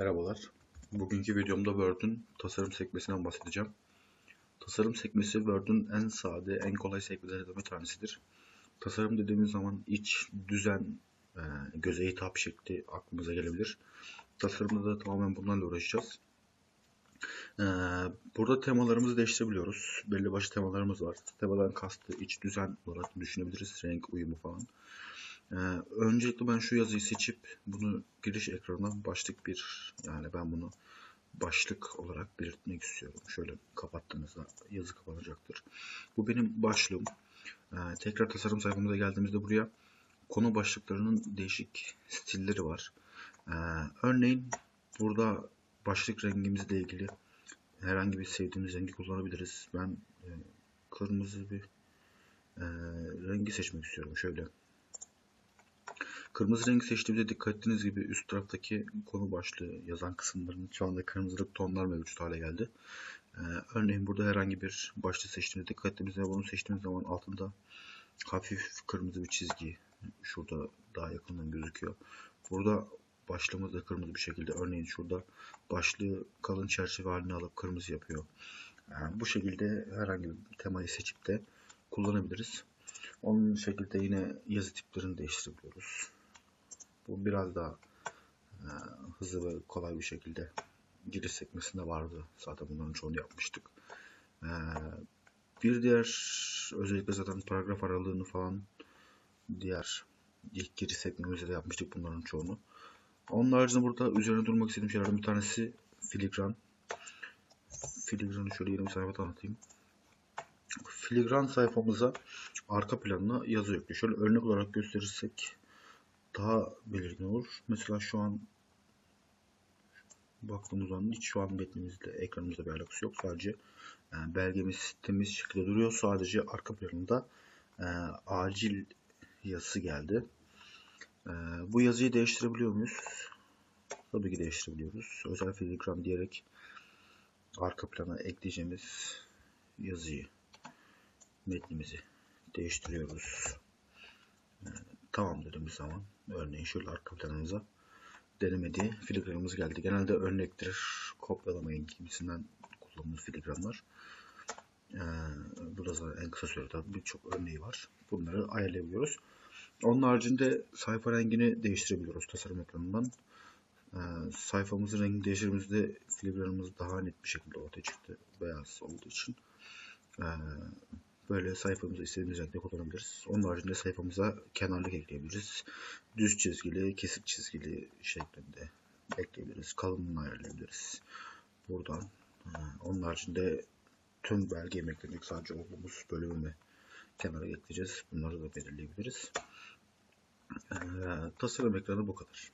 Merhabalar. Bugünkü videomda Word'ün tasarım sekmesinden bahsedeceğim. Tasarım sekmesi Word'ün en sade, en kolay sekmelerinden bir tanesidir. Tasarım dediğimiz zaman iç, düzen, e, göze hitap şekli aklımıza gelebilir. Tasarımda da tamamen bunlarla uğraşacağız. E, burada temalarımızı değiştirebiliyoruz. Belli başlı temalarımız var. Temadan kastı iç düzen olarak düşünebiliriz. Renk uyumu falan. Ee, öncelikle ben şu yazıyı seçip bunu giriş ekranına başlık bir yani ben bunu başlık olarak belirtmek istiyorum. Şöyle kapattığınızda yazı kapanacaktır. Bu benim başlığım. Ee, tekrar tasarım sayfamıza geldiğimizde buraya konu başlıklarının değişik stilleri var. Ee, örneğin burada başlık rengimizle ilgili herhangi bir sevdiğimiz rengi kullanabiliriz. Ben e, kırmızı bir e, rengi seçmek istiyorum. Şöyle Kırmızı rengi seçtiğimde dikkat ettiğiniz gibi üst taraftaki konu başlığı yazan kısımların şu anda kırmızılık tonlar mevcut hale geldi. Ee, örneğin burada herhangi bir başlık seçtiğimizde dikkat ettiğimizde bunu seçtiğimiz zaman altında hafif kırmızı bir çizgi şurada daha yakından gözüküyor. Burada başlığımız da kırmızı bir şekilde örneğin şurada başlığı kalın çerçeve haline alıp kırmızı yapıyor. Yani bu şekilde herhangi bir temayı seçip de kullanabiliriz. Onun şekilde yine yazı tiplerini değiştirebiliyoruz. Bu biraz daha e, hızlı ve kolay bir şekilde giriş sekmesinde vardı. Zaten bunların çoğunu yapmıştık. E, bir diğer özellikle zaten paragraf aralığını falan diğer ilk giriş sekmemizde de yapmıştık bunların çoğunu. Onun haricinde burada üzerine durmak istediğim şeylerden bir tanesi filigran. Filigranı şöyle yeni bir sayfa tanıtayım. Filigran sayfamıza arka planına yazı yüklüyor. Şöyle örnek olarak gösterirsek daha belirgin olur. Mesela şu an baktığımız zaman hiç şu an metnimizle ekranımızda bir alakası yok. Sadece e, belgemiz temiz şekilde duruyor. Sadece arka planında e, acil yazısı geldi. E, bu yazıyı değiştirebiliyor muyuz? Tabii ki değiştirebiliyoruz. Özel filigran diyerek arka plana ekleyeceğimiz yazıyı metnimizi değiştiriyoruz. Yani tamam dediğimiz zaman örneğin şöyle arka planımıza denemediği filigranımız geldi. Genelde örnektir, kopyalamayın gibisinden kullanılmış filigranlar. Ee, burada zaten en kısa sürede birçok örneği var. Bunları ayarlayabiliyoruz. Onun haricinde sayfa rengini değiştirebiliyoruz tasarım ekranından. Ee, sayfamızın rengini değiştirdiğimizde filigranımız daha net bir şekilde ortaya çıktı. Beyaz olduğu için. Ee, Böyle sayfamıza istediğimiz renkte kullanabiliriz. Onun haricinde sayfamıza kenarlık ekleyebiliriz. Düz çizgili, kesik çizgili şeklinde ekleyebiliriz. Kalınlığını ayarlayabiliriz. Buradan. Onun haricinde tüm belge eklemek sadece olduğumuz bölümü kenara ekleyeceğiz. Bunları da belirleyebiliriz. Tasarım ekranı bu kadar.